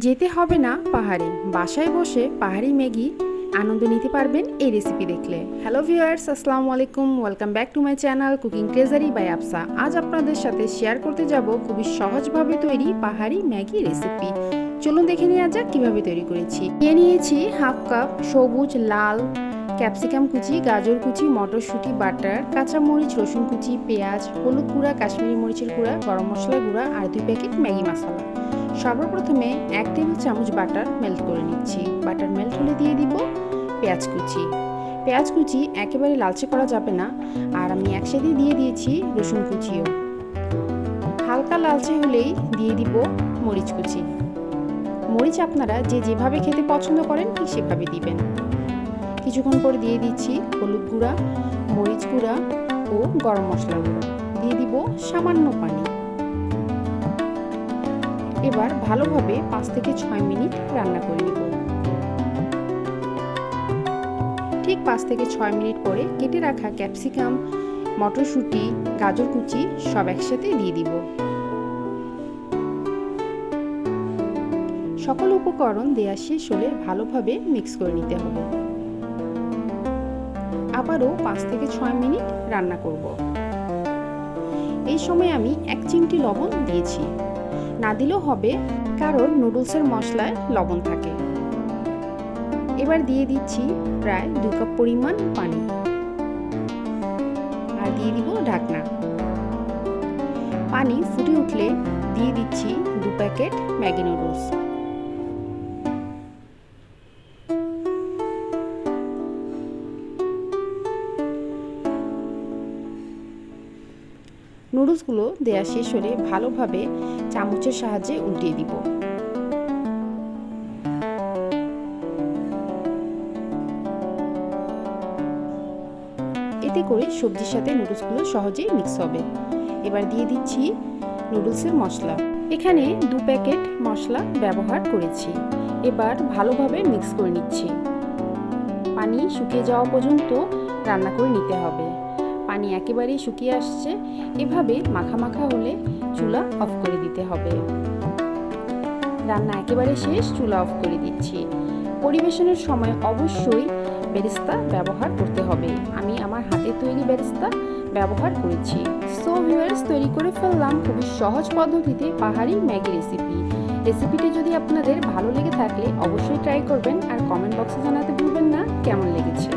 যেতে হবে না পাহাড়ে। বাসায় বসে পাহাড়ি ম্যাগি আনন্দ নিতে পারবেন এই রেসিপি দেখলে। হ্যালো ভিউয়ার্স আসসালামু আলাইকুম। Welcome back to my channel cooking treasury by Apsa আজ আপনাদের সাথে শেয়ার করতে যাব খুবই সহজভাবে তৈরি পাহাড়ি ম্যাগি রেসিপি চলুন দেখে নেওয়া যাক কীভাবে তৈরি করেছি। নিয়ে নিয়েছি হাফ কাপ সবুজ লাল ক্যাপসিকাম কুচি, গাজর কুচি, মটরশুঁটি বাটার কাঁচামরিচ, রসুন কুচি, পেঁয়াজ, হলুদ গুঁড়া, কাশ্মীরি মরিচের গুঁড়া, গরম মশলা গুঁড়া আর দুই প্যাকেট ম্যাগি মশলা। সর্বপ্রথমে এক টেবিল চামচ বাটার মেল্ট করে নিচ্ছি। বাটার মেল্ট হলে দিয়ে দিব পেঁয়াজ কুচি। পেঁয়াজ কুচি একেবারে লালচে করা যাবে না আর আমি একসাথে দিয়ে দিয়েছি রসুন কুচিও। হালকা লালচে হলেই দিয়ে দিব মরিচ কুচি। মরিচ আপনারা যে যেভাবে খেতে পছন্দ করেন ঠিক সেভাবে দিবেন। কিছুক্ষণ পরে দিয়ে দিচ্ছি হলুদ গুঁড়া, মরিচ গুঁড়া ও গরম মশলা গুঁড়ো। দিয়ে দিব সামান্য পানি। এবার ভালোভাবে পাঁচ থেকে ছয় মিনিট রান্না করে নিব। ঠিক পাঁচ থেকে ছয় মিনিট পরে কেটে রাখা ক্যাপসিকাম, মটরশুঁটি, গাজর কুচি সব একসাথে দিয়ে দিব। সকল উপকরণ দেওয়া শেষ হলে ভালোভাবে মিক্স করে নিতে হবে। আবারও পাঁচ থেকে ছয় মিনিট রান্না করব। এই সময় আমি এক চিমটি লবণ দিয়েছি। না দিলেও হবে, কারণ নুডলসের মশলায় লবণ থাকে। এবার দিয়ে দিচ্ছি প্রায় দু কাপ পরিমাণ পানি। আর দিয়ে দিব ঢাকনা। পানি ফুটে উঠলে দিয়ে দিচ্ছি দু প্যাকেট ম্যাগি নুডলস। নুডলসগুলো দেয়া শেষ হলে ভালোভাবে চামচের সাহায্যে উল্টিয়ে দিব। এতে করে সবজির সাথে নুডলসগুলো সহজেই মিক্স হবে। এবার দিয়ে দিচ্ছি নুডলসের মশলা। এখানে দু প্যাকেট মশলা ব্যবহার করেছি। এবার ভালোভাবে মিক্স করে নিচ্ছি। পানি শুকিয়ে যাওয়া পর্যন্ত রান্না করে নিতে হবে। পানি একেবারেই শুকিয়ে আসছে, এভাবে মাখা মাখা হলে চুলা অফ করে দিতে হবে। রান্না একেবারে শেষ, চুলা অফ করে দিচ্ছি। পরিবেশনের সময় অবশ্যই বেরেস্তা ব্যবহার করতে হবে। আমি আমার হাতে তৈরি বেরেস্তা ব্যবহার করেছি। সো ভিউয়ার্স তৈরি করে ফেললাম খুবই সহজ পদ্ধতিতে পাহাড়ি ম্যাগি রেসিপি। রেসিপিটি যদি আপনাদের ভালো লেগে থাকলে অবশ্যই ট্রাই করবেন আর কমেন্ট বক্সে জানাতে ভুলবেন না, কেমন লেগেছে?